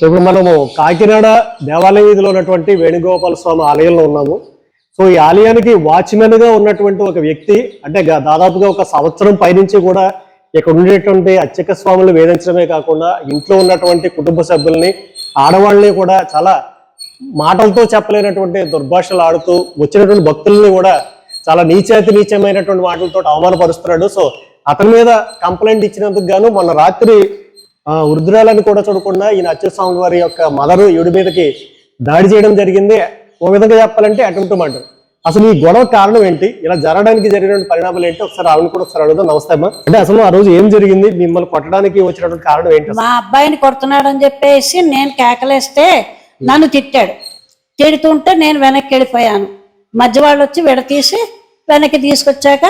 So ఇప్పుడు మనము కాకినాడ దేవాలయ వీధిలో ఉన్నటువంటి వేణుగోపాల స్వామి ఆలయంలో ఉన్నాము. సో ఈ ఆలయానికి వాచ్మెన్గా ఉన్నటువంటి ఒక వ్యక్తి అంటే గ- దాదాపుగా ఒక సంవత్సరం పైనుంచి కూడా ఇక్కడ ఉండేటువంటి అర్చక స్వాములు వేధించడమే కాకుండా ఇంట్లో ఉన్నటువంటి కుటుంబ సభ్యుల్ని ఆడవాళ్ళని కూడా చాలా మాటలతో చెప్పలేనటువంటి దుర్భాషలు ఆడుతూ వచ్చినటువంటి భక్తుల్ని కూడా చాలా నీచాతి నీచమైనటువంటి మాటలతో అవమానపరుస్తున్నాడు. సో అతని మీద కంప్లైంట్ ఇచ్చినందుకు గాను మొన్న రాత్రి వృద్ధురాలను కూడా చూడకుండా ఈయన అచ్యుస్వామి వారి యొక్క మదరు ఈవిడి మీదకి దాడి చేయడం జరిగింది. ఓ విధంగా చెప్పాలంటే అటెంప్ట్ మాట. అసలు ఈ గొడవ కారణం ఏంటి? ఇలా జరగడానికి జరిగిన పరిణామాలు ఏంటి? ఒకసారి ఆవిడ కూడా ఒకసారి అడుగుదాం. నమస్తే అమ్మా. అంటే అసలు ఆ రోజు ఏం జరిగింది? మిమ్మల్ని కొట్టడానికి వచ్చినటువంటి కారణం ఏంటి మా అబ్బాయిని కొడుతున్నాడు అని చెప్పేసి నేను కేకలేస్తే నన్ను తిట్టాడు. తిడుతుంటే నేను వెనక్కి వెళ్ళిపోయాను. మధ్య వాళ్ళు వచ్చి విడతీసి వెనక్కి తీసుకొచ్చాక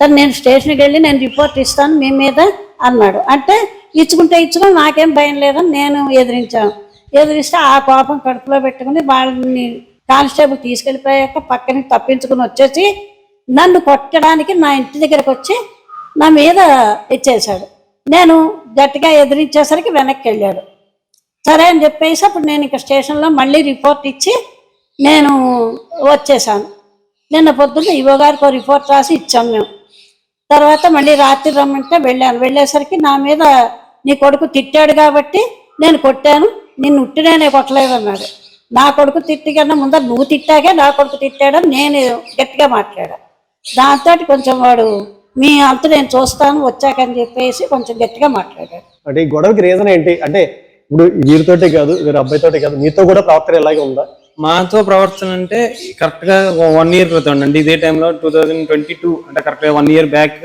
తను నేను స్టేషన్కి వెళ్ళి నేను రిపోర్ట్ ఇస్తాను మీ మీద అన్నాడు. అంటే ఇచ్చుకుంటే ఇచ్చుకుని నాకేం భయం లేదని నేను ఎదిరించాను. ఎదిరిస్తే ఆ కోపం కడుపులో పెట్టుకుని వాళ్ళని కానిస్టేబుల్ తీసుకెళ్ళిపోయాక పక్కన తప్పించుకుని వచ్చేసి నన్ను కొట్టడానికి నా ఇంటి దగ్గరకు వచ్చి నా మీద ఇచ్చేశాడు. నేను గట్టిగా ఎదిరించేసరికి వెనక్కి వెళ్ళాడు. సరే అని చెప్పేసి అప్పుడు నేను ఇక స్టేషన్లో మళ్ళీ రిపోర్ట్ ఇచ్చి నేను వచ్చేసాను నిన్న పొద్దున్న ఇవో గారికి రిపోర్ట్ రాసి ఇచ్చాం మేము. తర్వాత మళ్ళీ రాత్రి రమ్మంటే వెళ్ళాను. వెళ్ళేసరికి నా మీద నీ కొడుకు తిట్టాడు కాబట్టి నేను కొట్టాను. నిన్ను ఉట్టినే కొట్టలేదు అన్నాడు నా కొడుకు తిట్టి కన్నా ముందర నువ్వు తిట్టాకే నా కొడుకు తిట్టాడని నేను గట్టిగా మాట్లాడా. దాంతో కొంచెం వాడు మీ అంత నేను చూస్తాను వచ్చాకని చెప్పేసి కొంచెం గట్టిగా మాట్లాడాడు అంటే ఈ గొడవకి రీజన్ ఏంటి? అంటే ఇప్పుడు వీరితోటే కాదు వీరి అబ్బాయితోటే కాదు మీతో కూడా ప్రవర్తన ఇలాగే ఉందా? మాతో ప్రవర్తన అంటే కరెక్ట్గా వన్ ఇయర్ క్రితం అండి. ఇదే టైంలో టూ థౌజండ్ ట్వంటీ టూ అంటే కరెక్ట్గా వన్ ఇయర్ బ్యాక్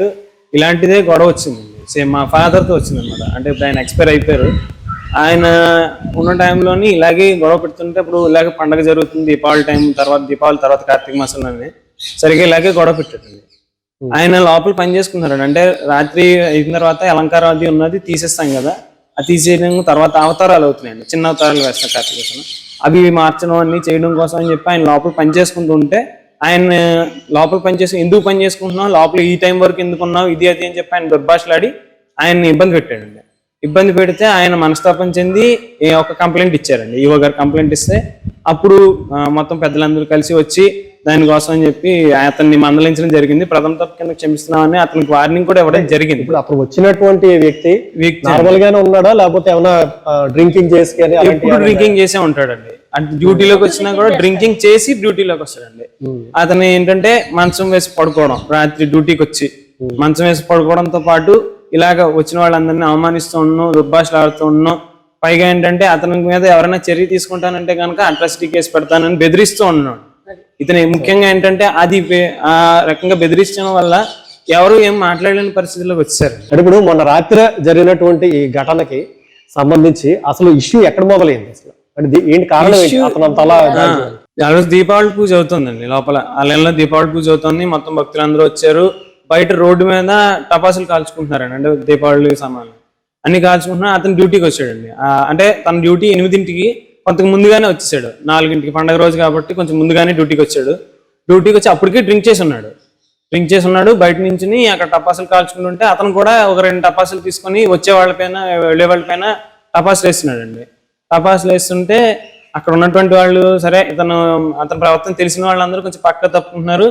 ఇలాంటిదే గొడవ వచ్చింది. సేమ్ మా father తో వచ్చింది అనమాట అంటే ఇప్పుడు ఆయన ఎక్స్పైర్ అయిపోయారు. ఆయన ఉన్న టైంలోని ఇలాగే గొడవ పెడుతుంటే ఇప్పుడు ఇలాగే పండగ జరుగుతుంది దీపావళి టైం తర్వాత దీపావళి తర్వాత కార్తీక మాసంలోనే సరిగ్గా ఇలాగే గొడవ పెట్టాడండి ఆయన లోపల పని చేసుకున్నాడు అంటే రాత్రి అయిన తర్వాత అలంకారం అది ఉన్నది తీసేస్తాం కదా. అది తీసేయడం తర్వాత అవతారాలు అవుతున్నాయండి చిన్న అవతారాలు వేస్తాం కార్తీక. అవి మార్చడం అన్ని చేయడం కోసం అని చెప్పి ఆయన లోపల పని చేసుకుంటూ ఉంటే ఆయన లోపల పని చేసి ఎందుకు పని చేసుకుంటున్నావు? లోపల ఈ టైం వరకు ఎందుకు ఉన్నావు? ఇది అది అని చెప్పి ఆయన దుర్భాషలాడి ఆయన్ని ఇబ్బంది పెట్టాడండి. ఇబ్బంది పెడితే ఆయన మనస్తాపం చెంది ఈ ఒక కంప్లైంట్ ఇచ్చారండి. ఈవో గారు కంప్లైంట్ ఇస్తే అప్పుడు మొత్తం పెద్దలందరూ కలిసి వచ్చి దానికోసం అని చెప్పి అతన్ని మందలించడం జరిగింది. ప్రథమ తప్పు కింద క్షమిస్తున్నామని అతనికి వార్నింగ్ కూడా ఇవ్వడం జరిగింది. ఇప్పుడు అప్పుడు వచ్చినటువంటి వ్యక్తి వ్యక్తి నార్మల్ గానే ఉన్నాడా? లేకపోతే ఏమైనా డ్రింకింగ్ చేసి ఎప్పుడు డ్రింకింగ్ చేసే ఉంటాడండి. అంటే డ్యూటీలోకి వచ్చినా కూడా డ్రింకింగ్ చేసి డ్యూటీలోకి వస్తాడండి. అతను ఏంటంటే మంచం వేసి పడుకోవడం రాత్రి డ్యూటీకి వచ్చి మంచం వేసి పడుకోవడంతో పాటు ఇలాగ వచ్చిన వాళ్ళందరినీ అవమానిస్తూ ఉన్నాం దుర్భాషలు ఆడుతూ ఉన్నాం. పైగా ఏంటంటే అతని మీద ఎవరైనా చర్య తీసుకుంటానంటే కనుక అట్రాసిటీ కేసు పెడతానని బెదిరిస్తూ ఉన్నాడు. ఇతని ముఖ్యంగా ఏంటంటే అది ఆ రకంగా బెదిరించడం వల్ల ఎవరు ఏం మాట్లాడలేని పరిస్థితిలోకి వచ్చారు. అంటే ఇప్పుడు మొన్న రాత్రి జరిగినటువంటి ఈ ఘటనకి సంబంధించి అసలు ఇష్యూ ఎక్కడ మొదలైంది అసలు? ఏంటి కారణం ఏంటి? అతను అంత అలా దాడి చేయడానికి? ఆ రోజు దీపావళి పూజ అవుతుందండి లోపల. ఆలయంలో దీపావళి పూజ అవుతుంది మొత్తం భక్తులందరూ వచ్చారు. బయట రోడ్డు మీద టపాసులు కాల్చుకుంటున్నారండి అంటే దీపావళి సామాన్లు. అన్ని కాల్చుకుంటున్నా అతను డ్యూటీకి వచ్చాడండి. ఆ, అంటే తన డ్యూటీ ఎనిమిదింటికి కొంత ముందుగానే వచ్చేసాడు. నాలుగింటికి పండగ రోజు కాబట్టి కొంచెం ముందుగానే డ్యూటీకి వచ్చాడు. డ్యూటీకి వచ్చి అప్పటికే డ్రింక్ చేసి ఉన్నాడు. డ్రింక్ చేసి ఉన్నాడు బయట నుంచి అక్కడ టపాసులు కాల్చుకుంటుంటే అతను కూడా ఒక రెండు టపాసులు తీసుకొని వచ్చే వాళ్ళపైన వెళ్ళే వాళ్ళపైన టపాసులు వేస్తున్నాడండి. తపాసులు వేస్తుంటే అక్కడ ఉన్నటువంటి వాళ్ళు సరే ఇతను అతని ప్రవర్తన తెలిసిన వాళ్ళందరూ కొంచెం పక్క తప్పుకుంటున్నారు.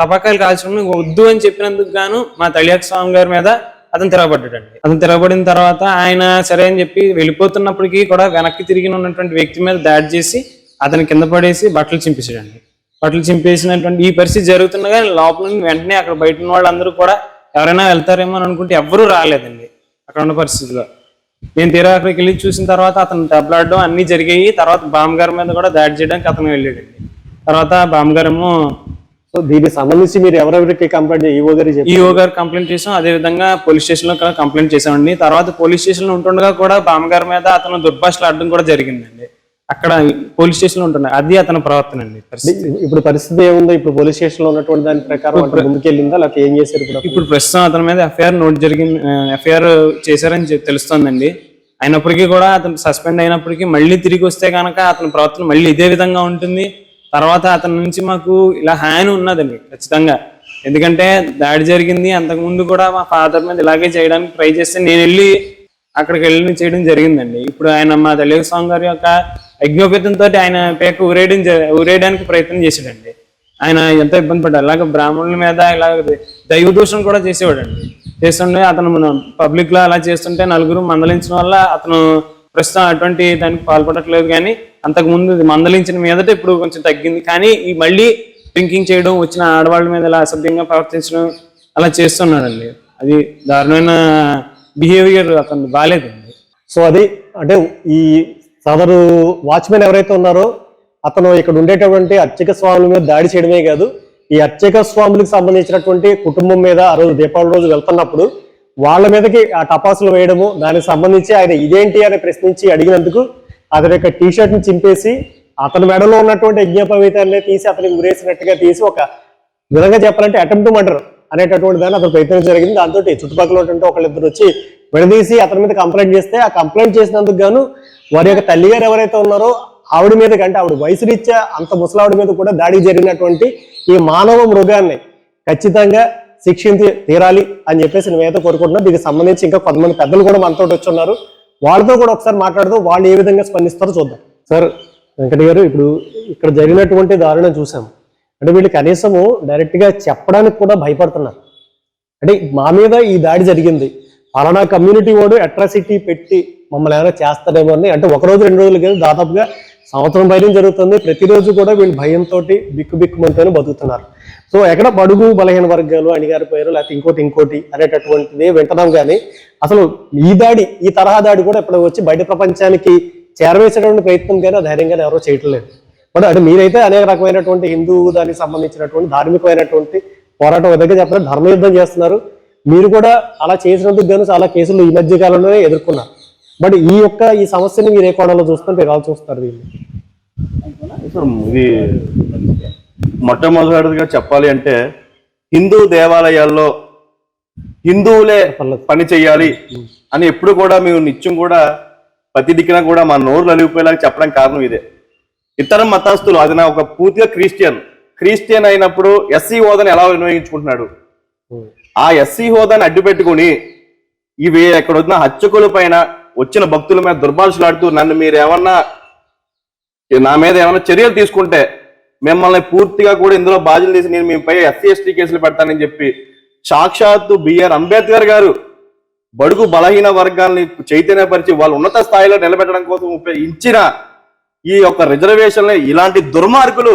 తపాకాయలు కాల్చడం వద్దు అని చెప్పినందుకు గాను మా తళియాక స్వామి గారి మీద అతను తిరగబడ్డాడండి. అతను తిరగబడిన తర్వాత ఆయన సరే అని చెప్పి వెళ్ళిపోతున్నప్పటికీ కూడా వెనక్కి తిరిగి ఉన్నటువంటి వ్యక్తి మీద దాడి చేసి అతని కింద పడేసి బట్టలు చింపేసాడండి బట్టలు చింపేసినటువంటి ఈ పరిస్థితి జరుగుతుండగా లోపల నుండి వెంటనే అక్కడ బయట ఉన్న వాళ్ళందరూ కూడా ఎవరైనా వెళ్తారేమో అని అనుకుంటే ఎవరూ రాలేదండి అక్కడ ఉన్న పరిస్థితిలో. నేను తీరా అక్కడికి వెళ్ళి చూసిన తర్వాత అతను దెబ్బలాడడం అన్ని జరిగాయి. తర్వాత బామ్మగారి మీద కూడా దాడి చేయడానికి అతను వెళ్ళాడండి తర్వాత బామ్మగారేమో సో దీనికి సంబంధించి మీరు ఎవరెవరికి కంప్లైంట్ ఈవో గారి ఈఓ గారు కంప్లైంట్ చేసాం అదే విధంగా పోలీస్ స్టేషన్లో కంప్లైంట్ చేసామండి తర్వాత పోలీస్ స్టేషన్లో ఉంటుండగా కూడా బామ్మగారి మీద అతను దుర్భాషలు ఆడడం కూడా జరిగిందండి. అక్కడ పోలీస్ స్టేషన్లో ఉంటుండే అది అతని ప్రవర్తన అండి ఇప్పుడు పరిస్థితి ఏముందో? ఇప్పుడు పోలీస్ స్టేషన్లో ఉన్నటువంటి దాని ప్రకారం ముందుకెళ్ళిందా? లేకపోతే ఏం చేశారు ఇప్పుడు? ఇప్పుడు ప్రస్తుతం అతని మీద ఎఫ్ఐఆర్ నోట్ జరిగింది ఎఫ్ఐఆర్ చేశారని తెలుస్తోందండి. అయినప్పటికీ కూడా అతను సస్పెండ్ అయినప్పటికీ మళ్ళీ తిరిగి వస్తే కనుక అతని ప్రవర్తన మళ్ళీ ఇదే విధంగా ఉంటుంది. తర్వాత అతని నుంచి మాకు ఇలా హాని ఉన్నదండి ఖచ్చితంగా. ఎందుకంటే దాడి జరిగింది. అంతకుముందు కూడా మా ఫాదర్ మీద ఇలాగే చేయడానికి ట్రై చేస్తే నేను వెళ్ళి అక్కడికి వెళ్ళి చేయడం జరిగిందండి. ఇప్పుడు ఆయన మా తెలుగు స్వామి గారి యొక్క యజ్ఞోపేతంతో ఆయన పేక ఊరేయడం ఊరేయడానికి ప్రయత్నం చేశాడండి. ఆయన ఎంతో ఇబ్బంది పడ్డారు. అలాగే బ్రాహ్మణుల మీద ఇలా దైవ దూషణ కూడా చేసేవాడండి. చేస్తుంటే అతను మన పబ్లిక్లో అలా చేస్తుంటే నలుగురు మందలించడం వల్ల అతను ప్రస్తుతం అటువంటి దానికి పాల్పడట్లేదు కానీ అంతకుముందు మందలించిన మీదట ఇప్పుడు కొంచెం తగ్గింది. కానీ ఈ మళ్ళీ డ్రింకింగ్ చేయడం వచ్చిన ఆడవాళ్ళ మీద ఇలా అసభ్యంగా ప్రవర్తించడం అలా చేస్తున్నాడండి. అది దారుణమైన బిహేవియర్ అతను బాగాలేదండి సో అది అంటే ఈ సదరు వాచ్మెన్ ఎవరైతే ఉన్నారో అతను ఇక్కడ ఉండేటటువంటి అర్చక స్వాముల మీద దాడి చేయడమే కాదు ఈ అర్చక స్వాములకు సంబంధించినటువంటి కుటుంబం మీద ఆ రోజు దీపావళి రోజు వెళ్తున్నప్పుడు వాళ్ళ మీదకి ఆ టపాసులు వేయడము దానికి సంబంధించి ఆయన ఇదేంటి అని ప్రశ్నించి అడిగినందుకు అతని యొక్క టీ షర్ట్ని చింపేసి అతని మెడలో ఉన్నటువంటి యజ్ఞోపవీతాన్ని తీసి అతనికి ఉరేసినట్టుగా తీసి ఒక విధంగా చెప్పాలంటే అటెంప్ట్ మర్డర్ అనేటటువంటి దాన్ని అతను ప్రయత్నం జరిగింది. దాంతో చుట్టుపక్కల ఉన్నటువంటి ఒకళ్ళిద్దరు వచ్చి విడదీసి అతని మీద కంప్లైంట్ చేస్తే ఆ కంప్లైంట్ చేసినందుకు గాను వారి యొక్క తల్లి గారు ఎవరైతే ఉన్నారో ఆవిడ మీద కంటే ఆవిడ వయసు రీత్యా అంత ముసలావిడ మీద కూడా దాడి జరిగినటువంటి ఈ మానవ మృగాన్ని ఖచ్చితంగా శిక్షించి తీరాలి అని చెప్పేసి నేనైతే కోరుకుంటున్నాను దీనికి సంబంధించి ఇంకా కొంతమంది పెద్దలు కూడా మనతో వచ్చి ఉన్నారు వాళ్ళతో కూడా ఒకసారి మాట్లాడుతూ వాళ్ళు ఏ విధంగా స్పందిస్తారో చూద్దాం. సార్ వెంకట గారు ఇప్పుడు ఇక్కడ జరిగినటువంటి దారుణం చూసాము. అంటే వీళ్ళు కనీసము డైరెక్ట్గా చెప్పడానికి కూడా భయపడుతున్నారు. అంటే మా మీద ఈ దాడి జరిగింది. పలానా కమ్యూనిటీ వాడు అట్రాసిటీ పెట్టి మమ్మల్ని ఏమైనా చేస్తారేమో అని అంటే ఒక రోజు రెండు రోజులు కాదు దాదాపుగా సంవత్సరం పైన జరుగుతుంది. ప్రతిరోజు కూడా వీళ్ళు భయంతో బిక్కు బిక్కుమంతోనే బతుకుతున్నారు. సో ఎక్కడ బడుగు బలహీన వర్గాలు అణిగారిపోయారు లేకపోతే ఇంకోటి ఇంకోటి అనేటటువంటిది వింటున్నాం కానీ అసలు ఈ దాడి ఈ తరహా దాడి కూడా ఇప్పుడు వచ్చి బయట ప్రపంచానికి చేరవేసేటువంటి ప్రయత్నం కానీ ధైర్యంగా ఎవరో చేయట్లేదు. బట్ అంటే మీరైతే అనేక రకమైనటువంటి హిందూ దానికి సంబంధించినటువంటి ధార్మికమైనటువంటి పోరాటం దగ్గర చెప్పారు ధర్మయుద్ధం చేస్తున్నారు. మీరు కూడా అలా చేసినందుకు గాను చాలా కేసులు ఈ మధ్య కాలంలోనే ఎదుర్కొన్నారు. బట్ ఈ యొక్క ఈ సమస్యని మీరు ఏ కోణంలో చూస్తుంటే ఎలా చూస్తారు దీన్ని? ఇది మొట్టమొదటిగా చెప్పాలి అంటే హిందూ దేవాలయాల్లో హిందువులే పని చేయాలి అని ఎప్పుడు కూడా మేము నిత్యం కూడా ప్రతి దిక్కున కూడా మా నోరు నలిగిపోయేలాగా చెప్పడం కారణం ఇదే. ఇతర మతస్థులు అది నా ఒక పూర్తిగా క్రిస్టియన్. క్రిస్టియన్ అయినప్పుడు ఎస్సీ హోదాని ఎలా వినియోగించుకుంటున్నాడు? ఆ ఎస్సీ హోదాని అడ్డుపెట్టుకుని ఇవి ఎక్కడ వచ్చిన హత్యకుల పైన వచ్చిన భక్తుల మీద దుర్భాషలాడుతూ నన్ను మీరు ఏమన్నా నా మీద ఏమైనా చర్యలు తీసుకుంటే మిమ్మల్ని పూర్తిగా కూడా ఇందులో బాధ్యతలు తీసి నేను మీపై ఎస్సీ ఎస్టీ కేసులు పెడతానని చెప్పి సాక్షాత్తు బిఆర్ అంబేద్కర్ గారు బడుగు బలహీన వర్గాల్ని చైతన్యపరిచి వాళ్ళు ఉన్నత స్థాయిలో నిలబెట్టడం కోసం ఉపయోగించిన ఈ యొక్క రిజర్వేషన్ ఇలాంటి దుర్మార్గులు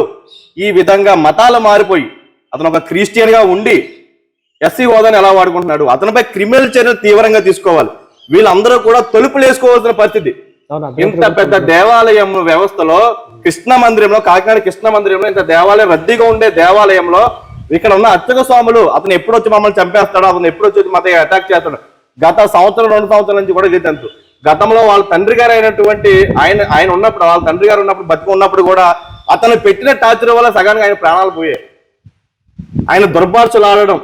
ఈ విధంగా మతాలు మారిపోయి అతను ఒక క్రిస్టియన్గా ఉండి ఎస్సీ హోదాని ఎలా వాడుకుంటున్నాడు? అతనిపై క్రిమినల్ చర్యలు తీవ్రంగా తీసుకోవాలి. వీళ్ళందరూ కూడా తలుపులు వేసుకోవాల్సిన పరిస్థితి? ఇంత పెద్ద దేవాలయం వ్యవస్థలో కృష్ణ మందిరంలో కాకినాడ కృష్ణ మందిరంలో ఇంత దేవాలయం రద్దీగా ఉండే దేవాలయంలో ఇక్కడ ఉన్న అర్చక స్వాములు అతను ఎప్పుడు వచ్చి మమ్మల్ని చంపేస్తాడో అతను ఎప్పుడు వచ్చి మత అటాక్ చేస్తాడు గత సంవత్సరం రెండు సంవత్సరాల నుంచి కూడా ఇదే తంతు గతంలో వాళ్ళ తండ్రి గారు అయినటువంటి ఆయన ఆయన ఉన్నప్పుడు వాళ్ళ తండ్రి గారు ఉన్నప్పుడు బతికి ఉన్నప్పుడు కూడా అతను పెట్టిన టార్చర్ వల్ల సగానికి ఆయన ప్రాణాలు పోయాయి. ఆయన దుర్భాషలు ఆడడం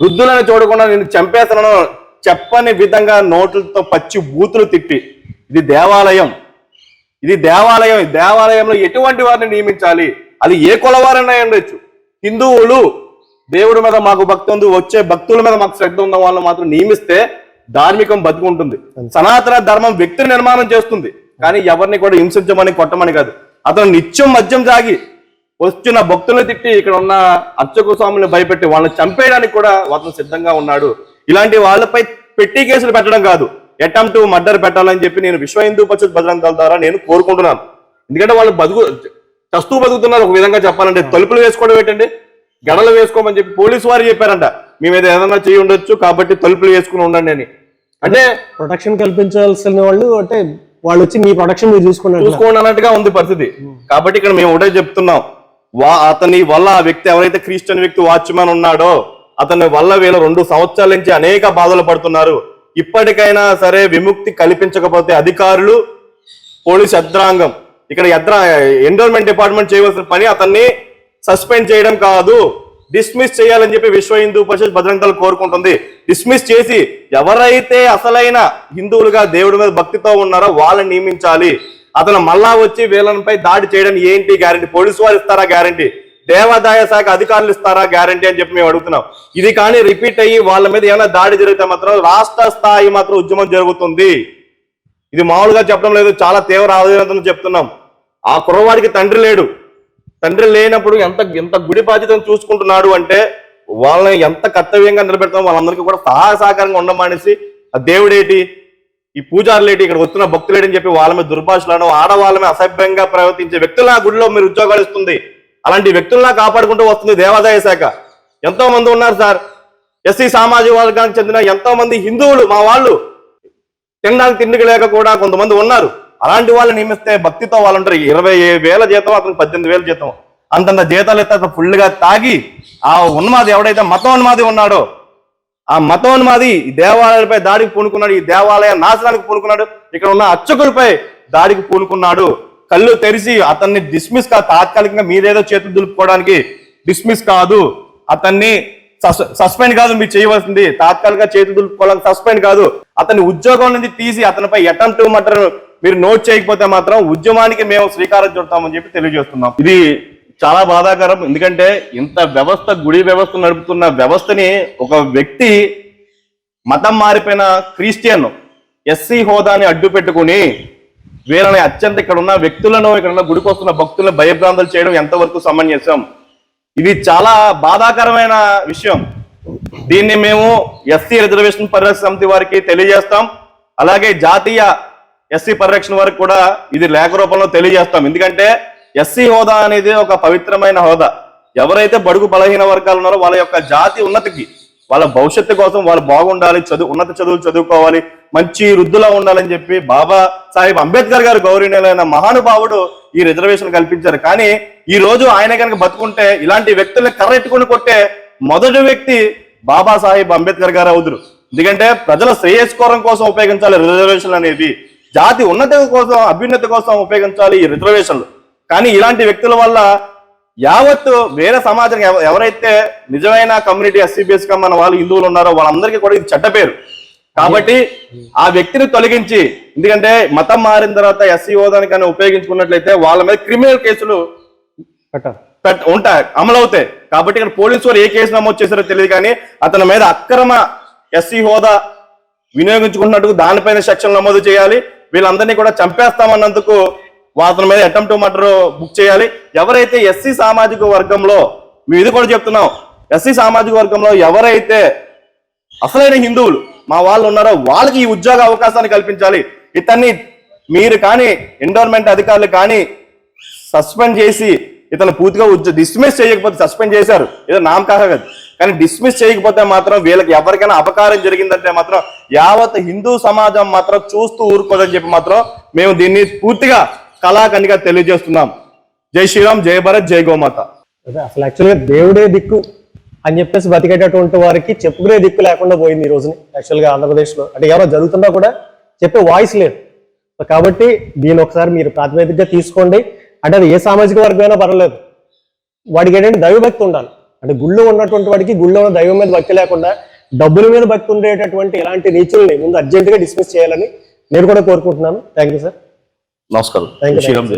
వృద్ధులను చూడకుండా నేను చంపేస్తున్నాను చెప్పని విధంగా నోట్లతో పచ్చి బూతులు తిట్టి ఇది దేవాలయం ఇది దేవాలయం దేవాలయంలో ఎటువంటి వారిని నియమించాలి? అది ఏ కులవారైనా ఉండొచ్చు హిందువులు దేవుడి మీద మాకు భక్తి ఉంది వచ్చే భక్తుల మీద మాకు శ్రద్ధ ఉన్న వాళ్ళని మాత్రం నియమిస్తే ధార్మికం బతుకుంటుంది. సనాతన ధర్మం వ్యక్తిని నిర్మాణం చేస్తుంది. కానీ ఎవరిని కూడా హింసించమని కొట్టమని కాదు. అతను నిత్యం మద్యం తాగి వచ్చిన భక్తులను తిట్టి ఇక్కడ ఉన్న అర్చక స్వాములను భయపెట్టి వాళ్ళని చంపేయడానికి కూడా అతను సిద్ధంగా ఉన్నాడు. ఇలాంటి వాళ్ళపై పెట్టి కేసులు పెట్టడం కాదు. అటెంప్ట్ మర్డర్ పెట్టాలని చెప్పి నేను విశ్వ హిందూ పరిషత్ బజరంగ దళ ద్వారా నేను కోరుకుంటున్నాను. ఎందుకంటే వాళ్ళు బతుకు చస్తూ బతుకుతున్నారు. ఒక విధంగా చెప్పాలంటే తలుపులు వేసుకోవడం ఏంటండి? గడలు వేసుకోమని చెప్పి పోలీసు వారు చెప్పారంట. మీ మీద ఏదైనా చేయి ఉండొచ్చు కాబట్టి తలుపులు వేసుకుని ఉండండి అని. అంటే ప్రొటెక్షన్ కల్పించాల్సిన వాళ్ళు అంటే వాళ్ళు వచ్చి మీ ప్రొటెక్షన్ మీరు చూసుకున్నారు చూసుకోండి అన్నట్టుగా ఉంది పరిస్థితి. కాబట్టి ఇక్కడ మేము ఒకటే చెప్తున్నాం. వా అతని వల్ల ఆ వ్యక్తి ఎవరైతే క్రిస్టియన్ వ్యక్తి వాచ్మెన్ ఉన్నాడో అతని వల్ల వీళ్ళు రెండు సంవత్సరాల నుంచి అనేక బాధలు పడుతున్నారు. ఇప్పటికైనా సరే విముక్తి కల్పించకపోతే అధికారులు పోలీస్ యంత్రాంగం ఇక్కడ యంత్ర ఎన్రోల్మెంట్ డిపార్ట్మెంట్ చేయవలసిన పని అతన్ని సస్పెండ్ చేయడం కాదు డిస్మిస్ చేయాలని చెప్పి విశ్వ హిందూ పరిషత్ బజరంగ కోరుకుంటుంది. డిస్మిస్ చేసి ఎవరైతే అసలైన హిందువులుగా దేవుడి మీద భక్తితో ఉన్నారో వాళ్ళని నియమించాలి. అతను మళ్ళా వచ్చి వీళ్ళపై దాడి చేయడం ఏంటి గ్యారంటీ? పోలీసు వారు ఇస్తారా గ్యారంటీ? దేవాదాయ శాఖ అధికారులు ఇస్తారా గ్యారంటీ అని చెప్పి మేము అడుగుతున్నాం. ఇది కానీ రిపీట్ అయ్యి వాళ్ళ మీద ఏమైనా దాడి జరిగితే మాత్రం రాష్ట్ర స్థాయి మాత్రం ఉద్యమం జరుగుతుంది. ఇది మామూలుగా చెప్పడం లేదు చాలా తీవ్ర ఆవేదనతో చెప్తున్నాం. ఆ కుర్రవాడికి తండ్రి లేడు. తండ్రి లేనప్పుడు ఎంత ఎంత గుడి బాధ్యతను చూసుకుంటున్నాడు అంటే వాళ్ళని ఎంత కర్తవ్యంగా నిలబెడతాం వాళ్ళందరికీ కూడా సహాయ సహకారంగా ఉండమనేసి ఆ దేవుడేటి ఈ పూజారులేటి ఇక్కడ వస్తున్న భక్తులేడని చెప్పి వాళ్ళ మీద దుర్భాషలను ఆడవాళ్ళ మీద అసభ్యంగా ప్రవర్తించే వ్యక్తులు ఆ గుడిలో మీరు ఉద్యోగాలు ఇస్తుంది. అలాంటి వ్యక్తుల్లా కాపాడుకుంటూ వస్తుంది దేవాదాయ శాఖ. ఎంతో మంది ఉన్నారు సార్. ఎస్సీ సామాజిక వర్గానికి చెందిన ఎంతో మంది హిందువులు మా వాళ్ళు. తినడానికి తిండికి లేక కూడా కొంతమంది ఉన్నారు. అలాంటి వాళ్ళని నియమిస్తే భక్తితో వాళ్ళు ఉంటారు. ఇరవై వేల జీతం అతనికి పద్దెనిమిది వేల జీతం. అంతంత జీతాలు ఎత్తే ఫుల్గా తాగి ఆ ఉన్మాది ఎవడైతే మతోన్మాది ఉన్నాడో ఆ మతోన్మాది దేవాలయాలపై దాడికి పూనుకున్నాడు ఈ దేవాలయ నాశనానికి పూనుకున్నాడు ఇక్కడ ఉన్న అర్చకులపై దాడికి పూనుకున్నాడు. కళ్ళు తెరిచి అతన్ని డిస్మిస్ కా తాత్కాలికంగా మీరేదో చేతులు దులుపుకోవడానికి డిస్మిస్ కాదు. అతన్ని సస్పెండ్ కాదు మీరు చేయవలసింది. తాత్కాలిక చేతులు దులుపుకోవడానికి సస్పెండ్ కాదు. అతని ఉద్యోగం నుంచి తీసి అతనిపై అటెంప్ట్ మటర్ మీరు నోట్ చేయకపోతే మాత్రం ఉద్యమానికి మేము శ్రీకారం చుడతామని చెప్పి తెలియజేస్తున్నాం. ఇది చాలా బాధాకరం. ఎందుకంటే ఇంత వ్యవస్థ గుడి వ్యవస్థ నడుపుతున్న వ్యవస్థని ఒక వ్యక్తి మతం మారిపోయిన క్రిస్టియన్ ఎస్సీ హోదాని అడ్డు పెట్టుకుని వీళ్ళని అత్యంత ఇక్కడ ఉన్న వ్యక్తులను ఇక్కడ ఉన్న గుడికి వస్తున్న భక్తులను భయభ్రాంతులు చేయడం ఎంతవరకు సమంజసం? ఇది చాలా బాధాకరమైన విషయం. దీన్ని మేము ఎస్సీ రిజర్వేషన్ పరిరక్షణ సమితి వారికి తెలియజేస్తాం. అలాగే జాతీయ ఎస్సీ పరిరక్షణ వరకు కూడా ఇది లేఖ రూపంలో తెలియజేస్తాం. ఎందుకంటే ఎస్సీ హోదా అనేది ఒక పవిత్రమైన హోదా. ఎవరైతే బడుగు బలహీన వర్గాలు ఉన్నారో వాళ్ళ యొక్క జాతి ఉన్నతికి వాళ్ళ భవిష్యత్తు కోసం వాళ్ళు బాగుండాలి చదువు ఉన్నత చదువులు చదువుకోవాలి మంచి వృద్ధులా ఉండాలని చెప్పి బాబా సాహెబ్ అంబేద్కర్ గారు గౌరవనీయులైన మహానుభావుడు ఈ రిజర్వేషన్ కల్పించారు. కానీ ఈ రోజు ఆయన కనుక బతుకుంటే ఇలాంటి వ్యక్తుల్ని కర్రెట్టుకుని కొట్టే మొదటి వ్యక్తి బాబా సాహెబ్ అంబేద్కర్ గారు అవుతురు ఎందుకంటే ప్రజల శ్రేయస్కోరం కోసం ఉపయోగించాలి రిజర్వేషన్ అనేది జాతి ఉన్నతి కోసం అభ్యున్నతి కోసం ఉపయోగించాలి ఈ రిజర్వేషన్లు కానీ ఇలాంటి వ్యక్తుల వల్ల యావత్తు వేరే సమాజం ఎవ- ఎవరైతే నిజమైన కమ్యూనిటీ ఎస్సీబీఎస్గా మన వాళ్ళు హిందువులు ఉన్నారో వాళ్ళందరికీ కూడా ఇది చెడ్డ పేరు. కాబట్టి ఆ వ్యక్తిని తొలగించి ఎందుకంటే మతం మారిన తర్వాత ఎస్సీ హోదాని కానీ ఉపయోగించుకున్నట్లయితే వాళ్ళ మీద క్రిమినల్ కేసులు ఉంటాయి అమలవుతాయి. కాబట్టి ఇక్కడ పోలీసు వారు ఏ కేసు నమోదు చేశారో తెలియదు కానీ అతని మీద అక్రమ ఎస్సీ హోదా వినియోగించుకున్నట్టు దానిపైన సెక్షన్ నమోదు చేయాలి. వీళ్ళందరినీ కూడా చంపేస్తామన్నందుకు వాతన మీద అటెంప్ట్ మర్డర్ బుక్ చేయాలి. ఎవరైతే ఎస్సీ సామాజిక వర్గంలో మేము ఇది కూడా చెప్తున్నాం ఎస్సీ సామాజిక వర్గంలో ఎవరైతే అసలైన హిందువులు మా వాళ్ళు ఉన్నారో వాళ్ళకి ఈ ఉద్యోగ అవకాశాన్ని కల్పించాలి. ఇతన్ని మీరు కానీ ఎండోర్మెంట్ అధికారులు కానీ సస్పెండ్ చేసి ఇతను పూర్తిగా డిస్మిస్ చేయకపోతే సస్పెండ్ చేశారు. ఏదో నామకాహ కాదు. కానీ డిస్మిస్ చేయకపోతే మాత్రం వీళ్ళకి ఎవరికైనా అపకారం జరిగిందంటే మాత్రం యావత్ హిందూ సమాజం మాత్రం చూస్తూ ఊరుకోదని చెప్పి మాత్రం మేము దీన్ని పూర్తిగా కళాఖండిగా తెలియజేస్తున్నాం. జై శ్రీరామ్ జై భరత్ జై గోమాత. అసలు యాక్చువల్గా దేవుడే దిక్కు అని చెప్పేసి బతికేటటువంటి వారికి చెప్పుకునే దిక్కు లేకుండా పోయింది ఈ రోజుని యాక్చువల్గా ఆంధ్రప్రదేశ్లో. అంటే ఎవరో జరుగుతున్నా కూడా చెప్పే వాయిస్ లేదు. కాబట్టి దీని ఒకసారి మీరు ప్రాతిపదికగా తీసుకోండి. అంటే అది ఏ సామాజిక వర్గమైనా పర్వాలేదు. వాడికి ఏంటంటే దైవభక్తి ఉండాలి. అంటే గుళ్ళో ఉన్నటువంటి వాడికి గుళ్ళో ఉన్న దైవం మీద భక్తి లేకుండా డబ్బుల మీద భక్తి ఉండేటటువంటి ఇలాంటి నీచుల్ని ముందు అర్జెంటుగా డిస్మిస్ చేయాలని నేను కూడా కోరుకుంటున్నాను. థ్యాంక్ యూ సార్ నమస్కారం. శ్రీరామ్